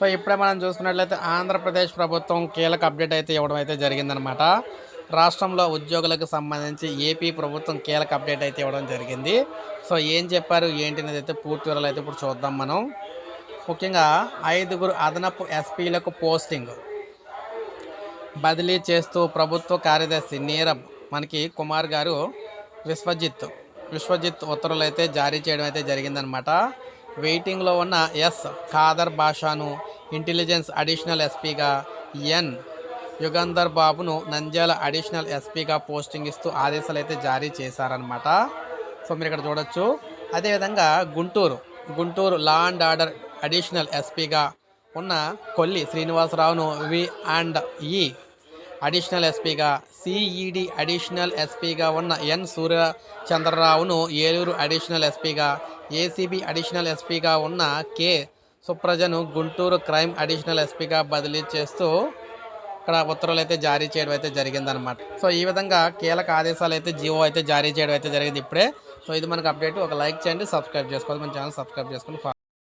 So ఇప్పుడే మనం చూసుకున్నట్లయితే ఆంధ్రప్రదేశ్ ప్రభుత్వం కీలక అప్డేట్ అయితే ఇవ్వడం అయితే జరిగిందనమాట రాష్ట్రంలో ఉద్యోగులకు సంబంధించి ఏపీ ప్రభుత్వం కీలక అప్డేట్ అయితే ఇవ్వడం జరిగింది. సో ఏం చెప్పారు ఏంటి అనేది అయితే పూర్తి వివరాలు అయితే ఇప్పుడు చూద్దాం మనం. ముఖ్యంగా ఐదుగురు అదనపు ఎస్పీలకు పోస్టింగ్. బదిలీ చేస్తూ ప్రభుత్వ కార్యదర్శి నీరబ్ మనకి కుమార్ గారు విశ్వజిత్ విశ్వజిత్ ఉత్తర్వులు అయితే జారీ చేయడం అయితే జరిగిందనమాట వెయిటింగ్లో ఉన్న ఎస్ ఖాదర్ బాషాను ఇంటెలిజెన్స్ అడిషనల్ ఎస్పీగా ఎన్. యుగంధర్ బాబును నంద్యాల అడిషనల్ ఎస్పీగా పోస్టింగ్ ఇస్తూ ఆదేశాలు అయితే జారీ చేశారనమాట సో మీరు ఇక్కడ చూడొచ్చు. అదేవిధంగా Guntur Guntur law and order additional ఎస్పీగా ఉన్న కొల్లి శ్రీనివాసరావును వి అండ్ ఈ అడిషనల్ ఎస్పీగా సిఈడి అడిషనల్ ఎస్పీగా ఉన్న ఎన్ సూర్యచంద్రరావును ఏలూరు అడిషనల్ ఎస్పీగా ఏసీబీ అడిషనల్ ఎస్పీగా ఉన్న కె. సుప్రజను గుంటూరు క్రైమ్ అడిషనల్ ఎస్పీగా బదిలీ చేస్తూ ఇక్కడ ఉత్తర్వులు అయితే జారీ చేయడం అయితే జరిగిందనమాట సో ఈ విధంగా కీలక ఆదేశాలు అయితే జియో అయితే జారీ చేయడం అయితే జరిగింది ఇప్పుడే. సో ఇది మనకు అప్డేట్. ఒక లైక్ చేయండి సబ్స్క్రైబ్ చేసుకోవాలి మన ఛానల్ సబ్స్క్రైబ్ చేసుకుని